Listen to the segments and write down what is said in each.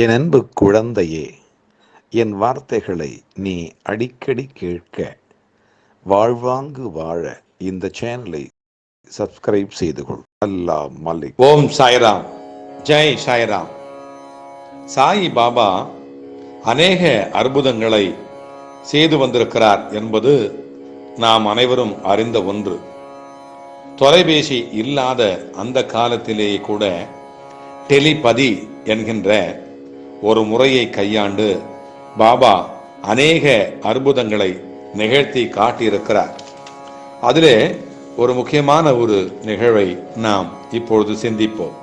என் அன்பு குழந்தையே என் வார்த்தைகளை நீ அடிக்கடி கேட்க வாழ்வாங்கு வாழ இந்த சேனலை சப்ஸ்கிரைப் செய்து கொள். அல்லா மலிக். ஓம் சாய்ராம். ஜெய் சாய்ராம். சாய் பாபா அநேக அற்புதங்களை செய்து வந்திருக்கிறார் என்பது நாம் அனைவரும் அறிந்த ஒன்று. தொலைபேசி இல்லாத அந்த காலத்திலேயே கூட டெலிபதி என்கின்ற ஒரு முறையை கையாண்டு பாபா அநேக அற்புதங்களை நிகழ்த்தி காட்டியிருக்கிறார். அதிலே ஒரு முக்கியமான ஒரு நிகழ்வை நாம் இப்பொழுது சிந்திப்போம்.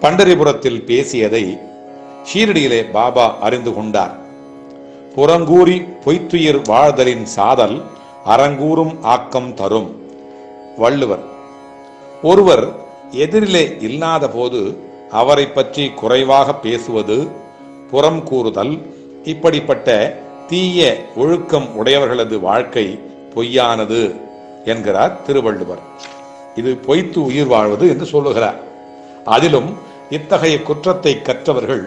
பண்டரிபுரத்தில் பேசியதை ஷீரடியிலே பாபா அறிந்து கொண்டார். புறங்கூறி பொய்த்துயிர் வாழ்தலின் சாதல் அறங்கூறும் ஆக்கம் தரும் வள்ளுவர். ஒருவர் எதிரிலே இல்லாத போது அவரை பற்றி குறைவாக பேசுவது புறம் கூறுதல். இப்படிப்பட்ட தீய ஒழுக்கம் உடையவர்களது வாழ்க்கை பொய்யானது என்கிறார் திருவள்ளுவர். இது பொய்த்து உயிர் வாழ்வது என்று சொல்லுகிறார். அதிலும் இத்தகைய குற்றத்தை கற்றவர்கள்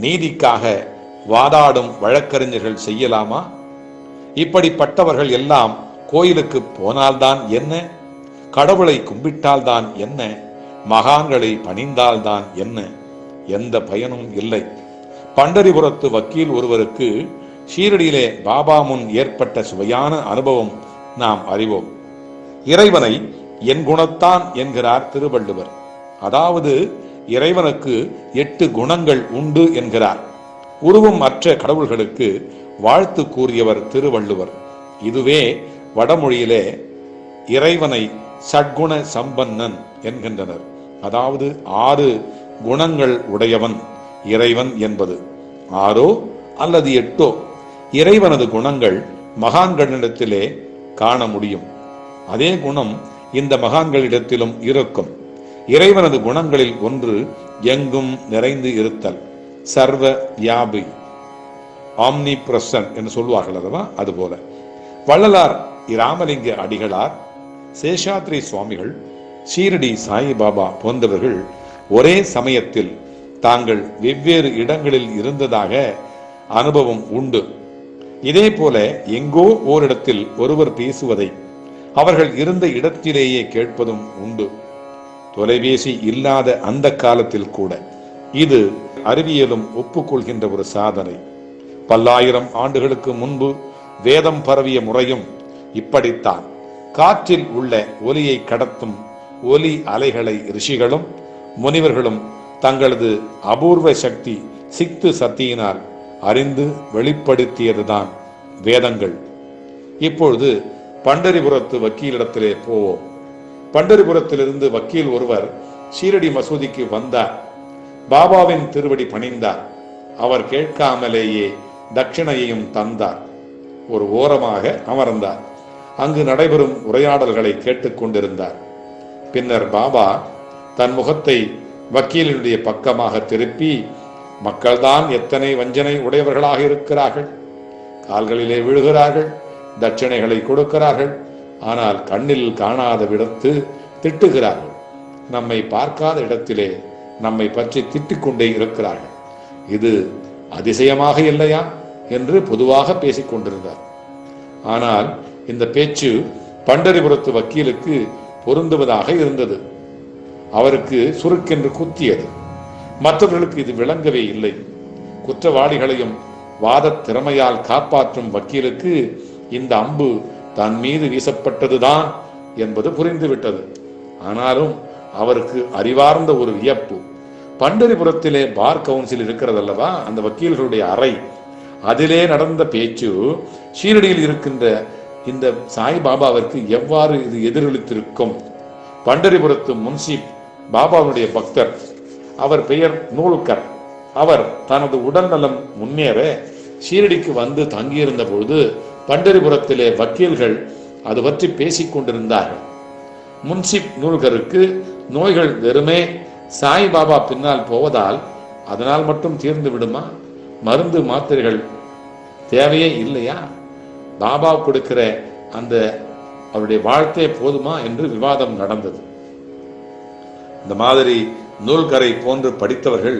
நீதிக்காக வாதாடும் வழக்கறிஞர்கள் செய்யலாமா? இப்படிப்பட்டவர்கள் எல்லாம் கோயிலுக்கு போனால்தான் என்ன? கடவுளை கும்பிட்டால்தான் என்ன? மகான்களை பணிந்தால்தான் என்ன? எந்த பயனும் இல்லை. பண்டரிபுரத்து வக்கீல் ஒருவருக்கு ஷீரடியிலே பாபா முன் ஏற்பட்ட சுவையான அனுபவம் நாம் அறிவோம். இறைவனை என் குணத்தான் என்கிறார் திருவள்ளுவர். அதாவது இறைவனுக்கு எட்டு குணங்கள் உண்டு என்கிறார். உருவம் அற்ற கடவுள்களுக்கு வாழ்த்து கூறியவர் திருவள்ளுவர். இதுவே வடமொழியிலே இறைவனை சட்குண சம்பன்னன் என்கின்றனர். அதாவது ஆறு குணங்கள் உடையவன். இறைவன் என்பது ஆறோ அல்லது எட்டோ இறைவனது குணங்கள் மகான்களிடத்திலே காண முடியும். அதே குணம் இந்த மகான்களிடத்திலும் இருக்கும். இறைவனது குணங்களில் ஒன்று எங்கும் நிறைந்து இருத்தல் சர்வ வியாபி ஆம்னி பிரசன் என்று சொல்வார்கள் அல்லவா? அதுபோல. வள்ளலார் இராமலிங்க அடிகளார் சேஷாத்ரி சுவாமிகள் ஷீரடி சாயிபாபா போன்றவர்கள் ஒரே சமயத்தில் தாங்கள் வெவ்வேறு இடங்களில் இருந்ததாக அனுபவம் உண்டு. இதே போல எங்கோ ஓரிடத்தில் ஒருவர் பேசுவதை அவர்கள் இருந்த இடத்திலேயே கேட்பதும் உண்டு. தொலைபேசி இல்லாத அந்த காலத்தில் கூட இது அறிவியலும் ஒப்புக்கொள்கின்ற ஒரு சாதனை. பல்லாயிரம் ஆண்டுகளுக்கு முன்பு வேதம் பரவிய முறையும் இப்படித்தான். காற்றில் உள்ள ஒலியை கடத்தும் ஒலி அலைகளை ரிஷிகளும் முனிவர்களும் தங்களது அபூர்வ சக்தி சித்து சக்தியினால் அறிந்து வெளிப்படுத்தியதுதான் வேதங்கள். இப்பொழுது பண்டரிபுரத்து வக்கீலிடத்திலே போவோம். பண்டரிபுரத்திலிருந்து வக்கீல் ஒருவர் ஷீரடி மசூதிக்கு வந்தார். பாபாவின் திருவடி பணிந்தார். அவர் கேட்காமலேயே தட்சிணையையும் தந்தார். ஒரு ஓரமாக அமர்ந்தார். அங்கு நடைபெறும் உரையாடல்களை கேட்டுக்கொண்டிருந்தார். பின்னர் பாபா தன் முகத்தை வக்கீலினுடைய பக்கமாக திருப்பி மக்கள்தான் எத்தனை வஞ்சனை உடையவர்களாக இருக்கிறார்கள். கால்களிலே விழுகிறார்கள் தட்சிணைகளை கொடுக்கிறார்கள் ஆனால் கண்ணில் காணாத விடத்து திட்டுகிறார்கள். நம்மை பார்க்காத இடத்திலே நம்மை பற்றி திட்டிக் கொண்டே இருக்கிறார்கள். இது அதிசயமாக இல்லையா? என்று பொதுவாக பேசிக் கொண்டிருந்தார். ஆனால் இந்த பேச்சு பண்டரிபுரத்து வக்கீலுக்கு பொருந்துவதாக இருந்தது. அவருக்கு சுருக்கென்று குத்தியது. மற்றவர்களுக்கு இது விளங்கவே இல்லை. குற்றவாளிகளையும் வாத திறமையால் காப்பாற்றும் வக்கீலுக்கு இந்த அம்பு தன் மீது வீசப்பட்டதுதான் என்பது புரிந்துவிட்டது. ஆனாலும் அவருக்கு அறிவார்ந்த ஒரு வியப்பு. பண்டரிபுரத்திலே பார் கவுன்சில் இருக்கிறதல்லவா? அந்த வக்கீல்களுடைய அறை. அதிலே நடந்த பேச்சு ஷீரடியில் இருக்கின்ற இந்த சாய்பாபாவிற்கு எவ்வாறு இது எதிரொலித்திருக்கும்? பண்டரிபுரத்து முன்சி பாபாவுடைய பக்தர். அவர் பெயர் நூல்கர். அவர் தனது உடல்நலம் முன்னேற ஷீரடிக்கு வந்து தங்கியிருந்த பொழுது பண்டரிபுரத்திலே வக்கீல்கள் அது பற்றி பேசிக் கொண்டிருந்தார்கள். முன்சிப் நூல்கருக்கு நோய்கள் வெறுமே சாய்பாபா பின்னால் போவதால் அதனால் மட்டும் தீர்ந்து விடுமா? மருந்து மாத்திரைகள் தேவையே இல்லையா? பாபா கொடுக்கிற அந்த அவருடைய வாழ்த்தே போதுமா என்று விவாதம் நடந்தது. இந்த மாதிரி நூல்கரை போன்று படித்தவர்கள்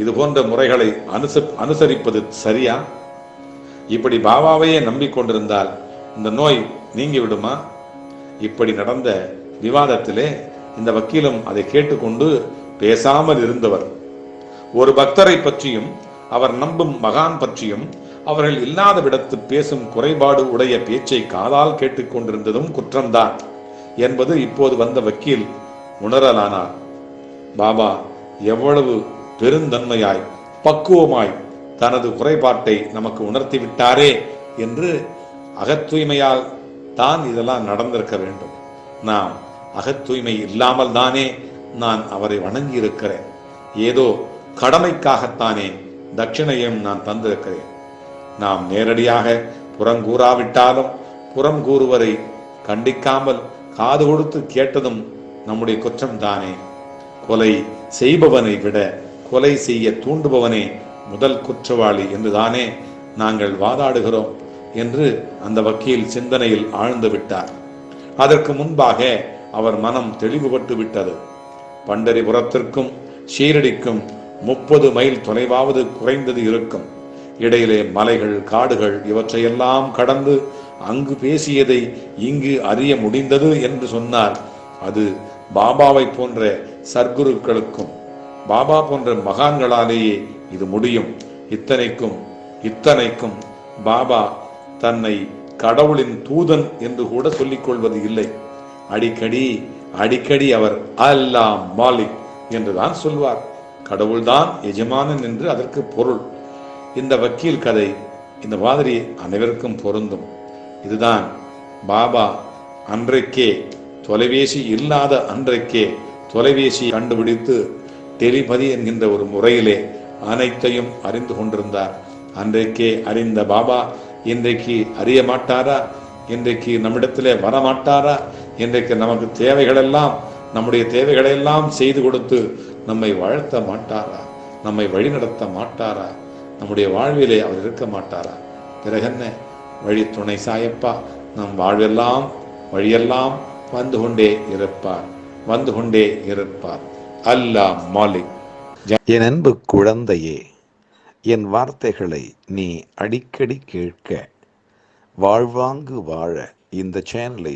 இது போன்ற முறைகளை அனுச அனுசரிப்பது சரியா? இப்படி பாபாவையே நம்பிக்கொண்டிருந்தால் இந்த நோய் நீங்கி விடுமா இப்படி நடந்த விவாதத்திலே இந்த வக்கீலும் அதை கேட்டுக்கொண்டு பேசாமல் இருந்தவர். ஒரு பக்தரை பற்றியும் அவர் நம்பும் மகான் பற்றியும் அவர்கள் இல்லாத விடத்து பேசும் குறைபாடு உடைய பேச்சை காதால் கேட்டுக்கொண்டிருந்ததும் குற்றம்தான் என்பது இப்போது வந்த வக்கீல் உணரலானார். பாபா எவ்வளவு பெருந்தன்மையாய் பக்குவமாய் தனது குறைபாட்டை நமக்கு உணர்த்தி விட்டாரே என்று அகத்தூய்மையால் தான் இதெல்லாம் நடந்திருக்க வேண்டும். நாம் அகத்தூய்மை இல்லாமல் தானே நான் அவரை வணங்கி இருக்கிறேன் ஏதோ கடமைக்காகத்தானே தட்சிணையும் நான் தந்திருக்கிறேன். நாம் நேரடியாக புறங்கூறாவிட்டாலும் புறம் கூறுவரை கண்டிக்காமல் காது கொடுத்து கேட்டதும் நம்முடைய குற்றம் தானே. கொலை செய்பவனை விட கொலை செய்ய தூண்டுபவனே முதல் குற்றவாளி என்றுதானே நாங்கள் வாதாடுகிறோம் என்று அந்த வக்கீல் சிந்தனையில் ஆழ்ந்து விட்டார். அதற்கு முன்பாக அவர் மனம் தெளிவுபட்டு விட்டது. பண்டரிபுரத்திற்கும் ஷீரடிக்கும் முப்பது மைல் தொலைவாவது குறைந்தது இருக்கும். இடையிலே மலைகள் காடுகள் இவற்றையெல்லாம் கடந்து அங்கு பேசியதை இங்கு அறிய முடிந்தது என்று சொன்னார். அது பாபாவை போன்ற சர்க்குருக்களுக்கும் பாபா போன்ற மகான்களாலேயே இது முடியும். இத்தனைக்கும் இத்தனைக்கும் பாபா தன்னை கடவுளின் தூதன் என்று கூட சொல்லிக் கொள்வது இல்லை. அடிக்கடி அடிக்கடி அவர் அல்லா மாலிக் என்றுதான் சொல்வார். கடவுள்தான் எஜமானன் என்று அதற்கு பொருள். இந்த வக்கீல் கதை இந்த மாதிரி அனைவருக்கும் பொருந்தும். இதுதான் பாபா அன்றைக்கே தொலைபேசி இல்லாத அன்றைக்கே தொலைபேசி கண்டுபிடித்து டெலிபதி என்கின்ற ஒரு முறையிலே அனைத்தையும் அறிந்து கொண்டிருந்தார். அன்றைக்கே அறிந்த பாபா இன்றைக்கு அறிய மாட்டாரா? இன்றைக்கு நம்மிடத்திலே வரமாட்டாரா இன்றைக்கு நமக்கு தேவைகளெல்லாம் நம்முடைய தேவைகளையெல்லாம் செய்து கொடுத்து நம்மை வாழ்த்த மாட்டாரா? நம்மை வழிநடத்த மாட்டாரா? நம்முடைய வாழ்விலே அவர் இருக்க மாட்டாரா? பிறகென்ன? வழி துணை சாயப்பா நம் வாழ்வெல்லாம் வழியெல்லாம் வந்து கொண்டே இருப்பார் வந்து கொண்டே இருப்பார். அல்லாஹ் மாலிக். என் அன்பு குழந்தையே என் வார்த்தைகளை நீ அடிக்கடி கேட்க வாழ்வாங்கு வாழ இந்த சேனலை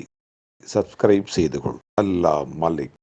சப்ஸ்கிரைப் செய்து கொள் அல்லாஹ் மாலிக்.